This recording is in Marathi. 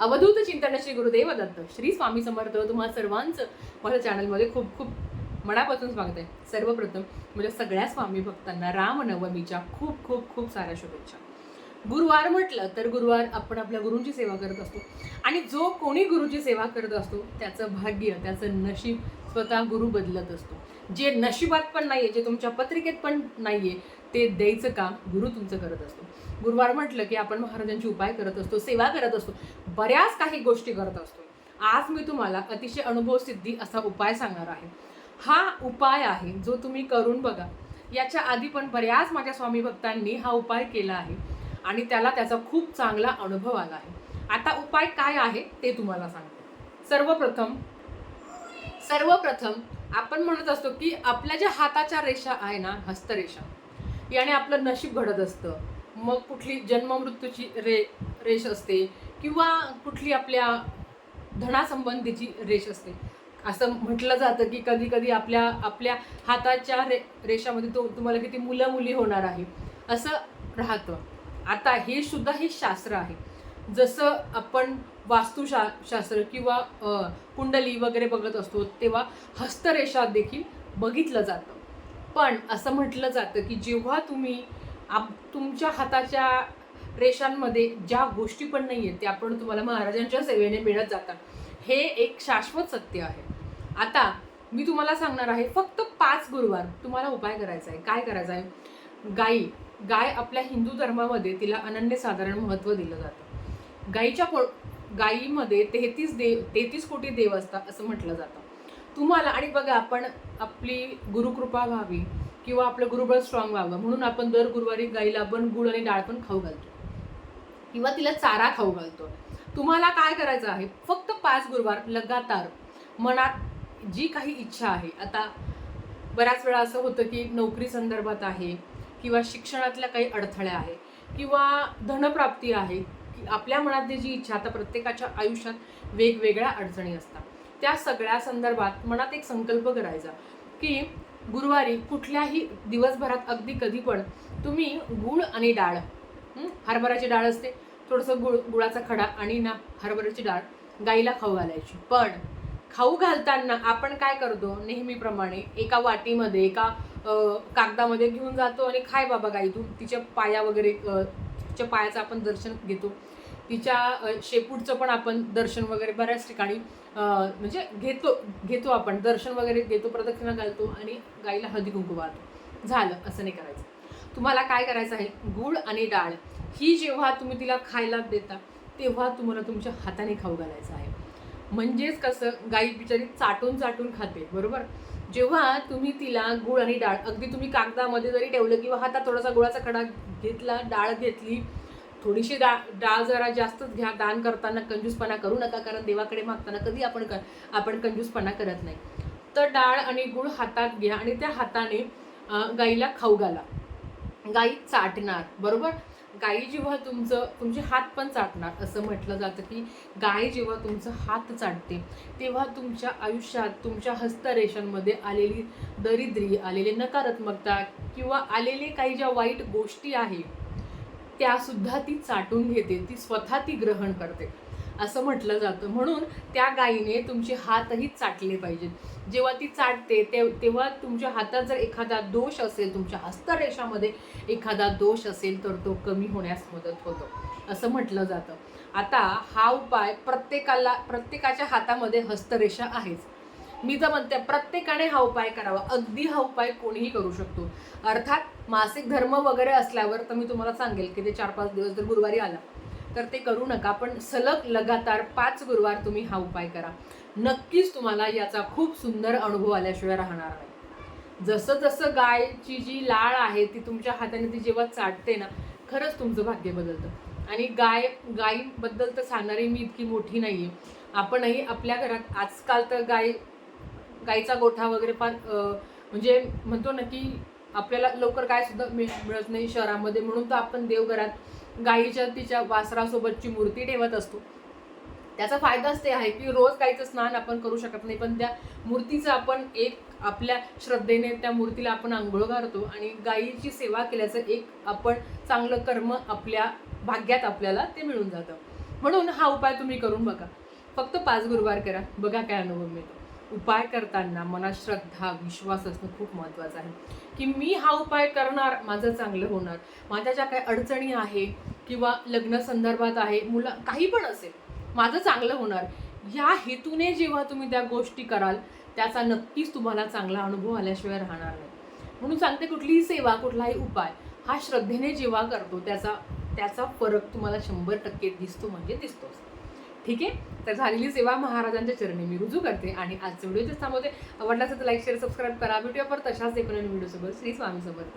अवधूत चिंतन श्री गुरुदेव दत्त. श्री स्वामी समर्थ तुम्हा सर्वांचं माझ्या चॅनलमध्ये खूप खूप मनापासून स्वागत आहे. सर्वप्रथम म्हणजे सगळ्या स्वामी भक्तांना रामनवमीच्या खूप खूप खूप साऱ्या शुभेच्छा. गुरुवार म्हटलं तर गुरुवार आपण आपल्या गुरूंची सेवा करत असतो. आणि जो कोणी गुरुची सेवा करत असतो त्याचं भाग्य त्याचं नशीब स्वतः गुरु बदलत असतो. जे नशिबात पण नाही आहे जे तुमच्या पत्रिकेत पण नाही आहे ते द्यायचं काम गुरु तुमचं करत असतो. गुरुवार म्हटलं की आपण महाराजांची उपाय करत असतो सेवा करत असतो बऱ्याच काही गोष्टी करत असतो. आज मी तुम्हाला अतिशय अनुभव सिद्धी असा उपाय सांगणार आहे. हा उपाय आहे जो तुम्ही करून बघा. याच्या आधी पण बऱ्याच माझ्या स्वामी भक्तांनी हा उपाय केला आहे आणि त्याला त्याचा खूप चांगला अनुभव आला आहे. आता उपाय काय आहे ते तुम्हाला सांगते. सर्वप्रथम सर्वप्रथम आपण म्हणत असतो की आपल्या ज्या हाताच्या रेषा आहे ना हस्तरेषा याने आपलं नशीब घडत असतं. मग कुठली जन्ममृत्यूची रे रेष असते किंवा कुठली आपल्या धनासंबंधीची रेष असते. असं म्हटलं जातं की कधी कधी आपल्या आपल्या हाताच्या रे रेषामध्ये तो तुम्हाला किती मुलं मुली होणार आहे. असं राहतं. आता हे सुद्धा हे शास्त्र आहे. जसं आपण वास्तुशा शास्त्र किंवा कुंडली वगैरे बघत असतो तेव्हा हस्तरेषा देखील बघितलं जातं. पण असं म्हटलं जातं की जेव्हा तुम्ही आप तुमच्या हाताच्या रेषांमध्ये ज्या गोष्टी पण नाही आहेत त्या पण तुम्हाला महाराजांच्या सेवेने मिळत जातात हे एक शाश्वत सत्य आहे. आता मी तुम्हाला सांगणार आहे फक्त पाच गुरुवार तुम्हाला उपाय करायचा आहे. काय करायचं आहे? गाई गाय आपल्या हिंदू धर्मामध्ये तिला अनन्यसाधारण महत्त्व दिलं जातं. गाईच्या पो गाईमध्ये तेहतीस देव तेहतीस कोटी देव असतात असं म्हटलं जातं. तुम्हाला आणि बघा आपण आपली गुरुकृपा व्हावी किंवा आपलं गुरुबळ स्ट्रॉंग व्हावं म्हणून आपण दर गुरुवारी गाईला आपण गुळ आणि डाळ पण खाऊ घालतो. किंवा तिला चारा खाऊ घालतो. तुम्हाला काय करायचं आहे? फक्त पाच गुरुवार लगातार मनात जी काही इच्छा आहे आता बऱ्याच वेळा असं होतं की नोकरी संदर्भात आहे किंवा शिक्षणातल्या काही अडथळ्या आहे किंवा धनप्राप्ती आहे आपल्या मनातली जी इच्छा आता प्रत्येकाच्या आयुष्यात वेगवेगळ्या अडचणी असतात. त्या सगळ्या संदर्भात मनात एक संकल्प करायचा की गुरुवारी कुठल्याही दिवसभरात अगदी कधी पण तुम्ही गूळ आणि डाळ हरभऱ्याची डाळ असते थोडंसं गुळ गुळाचा खडा आणि ना हरभऱ्याची डाळ गाईला खाऊ घालायची. पण खाऊ घालताना आपण काय करतो? नेहमीप्रमाणे एका वाटीमध्ये एका कागदामध्ये घेऊन जातो आणि खाय बाबा गाई तू तिच्या पाया वगैरे तिच्या पायाचं आपण दर्शन घेतो. तिच्या शेपूटचं पण आपण दर्शन वगैरे बऱ्याच ठिकाणी म्हणजे घेतो घेतो आपण. दर्शन वगैरे घेतो प्रदक्षिणा घालतो आणि गाईला हळदी कुंकू वाहतो. झालं असं नाही करायचं. तुम्हाला काय करायचं आहे? गूळ आणि डाळ. ही जेव्हा तुम्ही तिला खायला देता तेव्हा तुम्हाला तुमच्या हाताने खाऊ घालायचं आहे. म्हणजेच कसं? गाई बिचारी चाटून चाटून खाते बरोबर? जेव्हा तुम्ही तिला गुळ आणि डाळ अगदी तुम्ही कागदामध्ये जरी ठेवलं किंवा हातात थोडासा गुळाचा खडा घेतला डाळ घेतली थोडीशी डाळ डाळ जरा जास्तच घ्या दान करताना कंजूसपणा करू नका कारण देवाकडे मागताना कधी आपण कर आपण कंजूसपणा करत नाही. तर डाळ आणि गुळ हातात घ्या आणि त्या हाताने गाईला खाऊ घाला. गाई चाटणार बरोबर? गाई जेव्हा तुमचं तुमचे हात पण चाटणार असं म्हटलं जातं की गाय जेव्हा तुमचं हात चाटते तेव्हा तुमच्या आयुष्यात तुमच्या हस्तरेषांमध्ये आलेली दरिद्री आलेली नकारात्मकता किंवा आलेले काही ज्या वाईट गोष्टी आहे त्यासुद्धा ती चाटून घेते ती स्वतः ती ग्रहण करते. असं म्हटलं जातं. म्हणून त्या गायीने तुमचे हातही चाटले पाहिजेत. जेव्हा ती चाटते ते तेव्हा तुमच्या हातात जर एखादा दोष असेल तुमच्या हस्तरेषामध्ये एखादा दोष असेल तर तो कमी होण्यास मदत होतो. असं म्हटलं जातं. आता हा उपाय प्रत्येकाला प्रत्येकाच्या हातामध्ये हस्तरेषा आहेच. मी तर म्हणते प्रत्येकाने हा उपाय करावा. अगदी हा उपाय कोणीही करू शकतो. अर्थात मासिक धर्म वगैरे असल्यावर तर मी तुम्हाला सांगेल की ते चार पाच दिवस जर गुरुवारी आला तर ते करू नका पण सलग लगातार पाच गुरुवार तुम्ही हा उपाय करा. नक्कीच तुम्हाला याचा खूप सुंदर अनुभव आल्याशिवाय राहणार नाही. जसं जसं गायची जी लाळ आहे ती तुमच्या हाताने ती जेव्हा चाटते ना खरंच तुमचं भाग्य बदलतं. आणि गाय गायीबद्दल तर सांगणारी मी इतकी मोठी नाही आहे आपणही आपल्या घरात आजकाल तर गाय गायीचा गोठा वगैरे फार म्हणजे म्हणतो ना की आपल्याला लवकर गायसुद्धा मिळत नाही शहरामध्ये म्हणून तर आपण देवघरात गाईच्या तिच्या वासरासोबतची मूर्ती ठेवत असतो. त्याचा फायदाच ते आहे की रोज गाईचं स्नान आपण करू शकत नाही पण त्या मूर्तीचं आपण एक आपल्या श्रद्धेने त्या मूर्तीला आपण आंघोळ घालतो आणि गाईची सेवा केल्याचं एक आपण चांगलं कर्म आपल्या भाग्यात आपल्याला ते मिळून जातं. म्हणून हा उपाय तुम्ही करून बघा. फक्त पाच गुरुवार करा. बघा काय अनुभव मिळतो. उपाय करताना मनात श्रद्धा विश्वास असणं खूप महत्त्वाचं आहे. की मी हा उपाय करणार माझं चांगलं होणार. माझ्या ज्या काही अडचणी आहे किंवा लग्न संदर्भात आहे मुला काही पण असेल माझं चांगलं होणार. या हेतूने जेव्हा तुम्ही त्या गोष्टी कराल त्याचा नक्कीच तुम्हाला चांगला अनुभव आल्याशिवाय राहणार नाही. म्हणून सांगते कुठलीही सेवा कुठलाही उपाय हा श्रद्धेने जेव्हा करतो त्याचा त्याचा फरक तुम्हाला शंभर टक्के दिसतो म्हणजे दिसतोच. ठीक आहे? तर झालेली सेवा महाराजांच्या चरणी मी रुजू करते आणि आजचे व्हिडिओ थांबवते आवडला असेल तर लाईक शेअर सबस्क्राईब करा. भेटूया पर तशाच एक व्हिडिओसोबत श्री स्वामीसोबत.